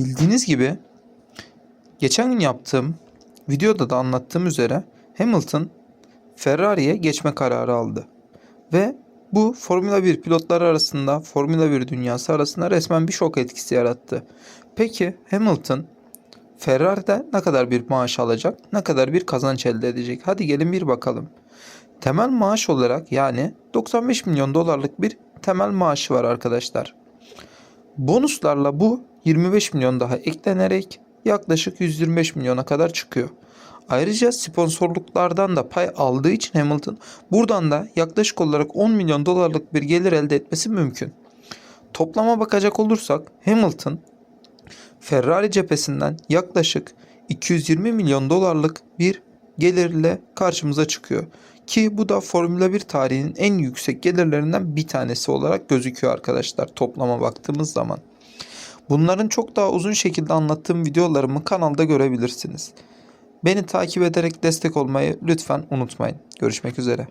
Bildiğiniz gibi geçen gün yaptığım videoda da anlattığım üzere Hamilton Ferrari'ye geçme kararı aldı. Ve bu Formula 1 pilotları arasında, Formula 1 dünyası arasında resmen bir şok etkisi yarattı. Peki Hamilton Ferrari'de ne kadar bir maaş alacak, ne kadar bir kazanç elde edecek? Hadi gelin bir bakalım. Temel maaş olarak yani 95 milyon dolarlık bir temel maaşı var arkadaşlar. Bonuslarla bu 25 milyon daha eklenerek yaklaşık 125 milyona kadar çıkıyor. Ayrıca sponsorluklardan da pay aldığı için Hamilton buradan da yaklaşık olarak 10 milyon dolarlık bir gelir elde etmesi mümkün. Toplama bakacak olursak Hamilton Ferrari cephesinden yaklaşık 220 milyon dolarlık bir gelirle karşımıza çıkıyor. Ki bu da Formula 1 tarihinin en yüksek gelirlerinden bir tanesi olarak gözüküyor arkadaşlar toplama baktığımız zaman. Bunların çok daha uzun şekilde anlattığım videolarımı kanalda görebilirsiniz. Beni takip ederek destek olmayı lütfen unutmayın. Görüşmek üzere.